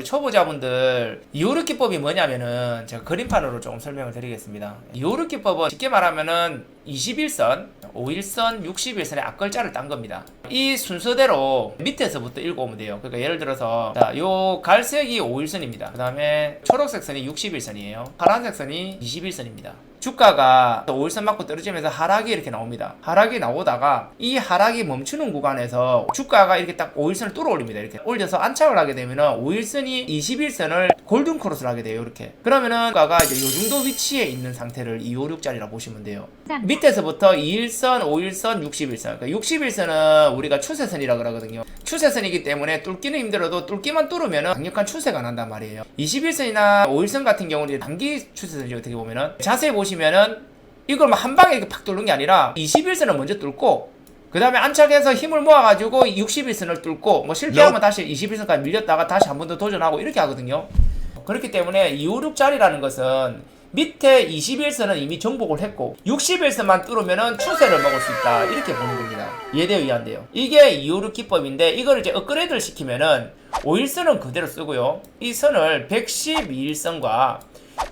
우리 초보자분들 이오르 기법이 뭐냐면은 제가 그림판으로 조금 설명을 드리겠습니다. 이오르 기법은 쉽게 말하면은 21선, 5일선, 60일선의 앞글자를 딴 겁니다. 이 순서대로 밑에서부터 읽어오면 돼요. 그러니까 예를 들어서 자, 요 갈색이 5일선입니다. 그 다음에 초록색 선이 60일선이에요. 파란색 선이 21선입니다. 주가가 5일선 맞고 떨어지면서 하락이 이렇게 나옵니다. 하락이 나오다가 이 하락이 멈추는 구간에서 주가가 이렇게 딱 5일선을 뚫어 올립니다. 이렇게 올려서 안착을 하게 되면은 5일선이 21선을 골든 크로스를 하게 돼요. 이렇게. 그러면은 주가가 이제 요 정도 위치에 있는 상태를 256짜리라 보시면 돼요. 밑에서부터 2일선, 5일선, 60일선. 그러니까 60일선은 우리가 추세선이라 그러거든요. 추세선이기 때문에 뚫기는 힘들어도 뚫기만 뚫으면은 강력한 추세가 난단 말이에요. 21선이나 5일선 같은 경우는 단기 추세선이죠. 어떻게 보면은 자세히 보시면은 이걸 막 한 방에 이렇게 팍 뚫는 게 아니라 21선을 먼저 뚫고 그 다음에 안착해서 힘을 모아가지고 60일선을 뚫고 뭐 실패하면 다시 21선까지 밀렸다가 다시 한 번 더 도전하고 이렇게 하거든요. 그렇기 때문에 256짜리라는 것은 밑에 21선은 이미 정복을 했고 60일선만 뚫으면은 추세를 먹을 수 있다 이렇게 보는 겁니다 이해되어 이해한대요 이게 256 기법인데 이걸 이제 업그레이드를 시키면은 5일선은 그대로 쓰고요 이 선을 112일선과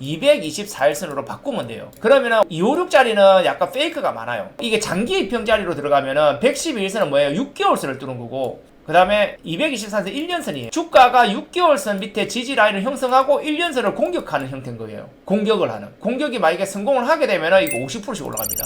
224일선으로 바꾸면 돼요. 그러면은 256짜리는 약간 페이크가 많아요. 이게 장기 입형짜리로 들어가면은 112일선은 뭐예요? 6개월선을 뚫은 거고 그 다음에 224선 1년선이에요. 주가가 6개월선 밑에 지지 라인을 형성하고 1년선을 공격하는 형태인 거예요. 공격을 하는. 공격이 만약에 성공을 하게 되면 이거 50%씩 올라갑니다.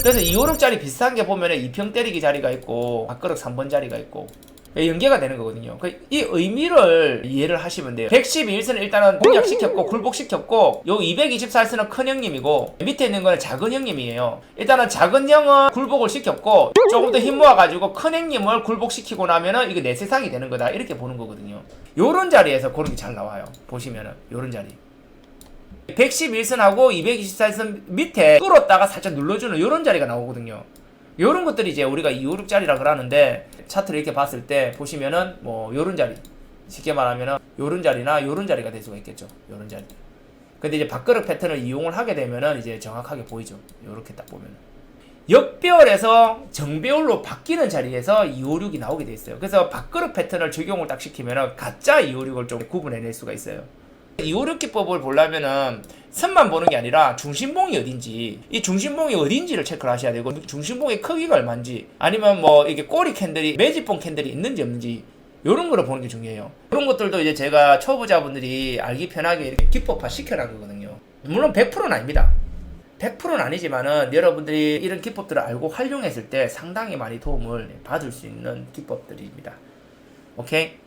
그래서 256짜리 비슷한 게 보면 2평 때리기 자리가 있고 밥그릇 3번 자리가 있고 연계가 되는 거거든요. 그이 의미를 이해를 하시면 돼요. 112일선은 일단은 공략시켰고 굴복시켰고 요 224일선은 큰 형님이고 밑에 있는 거는 작은 형님이에요. 일단은 작은 형은 굴복을 시켰고 조금 더 힘 모아가지고 큰 형님을 굴복시키고 나면은 이게 내 세상이 되는 거다 이렇게 보는 거거든요. 요런 자리에서 그런 게 잘 나와요. 보시면은 요런 자리. 111선하고 224선 밑에 뚫었다가 살짝 눌러주는 요런 자리가 나오거든요. 요런 것들이 이제 우리가 256짜리라 그러는데 차트를 이렇게 봤을 때 보시면은 뭐 요런 자리 쉽게 말하면은 요런 자리나 요런 자리가 될 수가 있겠죠. 요런 자리. 근데 이제 밥그릇 패턴을 이용을 하게 되면은 이제 정확하게 보이죠. 요렇게 딱 보면은. 역배열에서 정배열로 바뀌는 자리에서 256이 나오게 돼 있어요. 그래서 밥그릇 패턴을 적용을 딱 시키면은 가짜 256을 좀 구분해낼 수가 있어요. 256 기법을 보려면은 선만 보는 게 아니라 중심봉이 어딘지 이 중심봉이 어딘지를 체크를 하셔야 되고 중심봉의 크기가 얼마인지 아니면 뭐 이게 꼬리 캔들이 매집봉 캔들이 있는지 없는지 이런 거를 보는 게 중요해요. 그런 것들도 이제 제가 초보자분들이 알기 편하게 이렇게 기법화 시켜놓은 거거든요. 물론 100%는 아닙니다. 100%는 아니지만은 여러분들이 이런 기법들을 알고 활용했을 때 상당히 많이 도움을 받을 수 있는 기법들입니다. 오케이?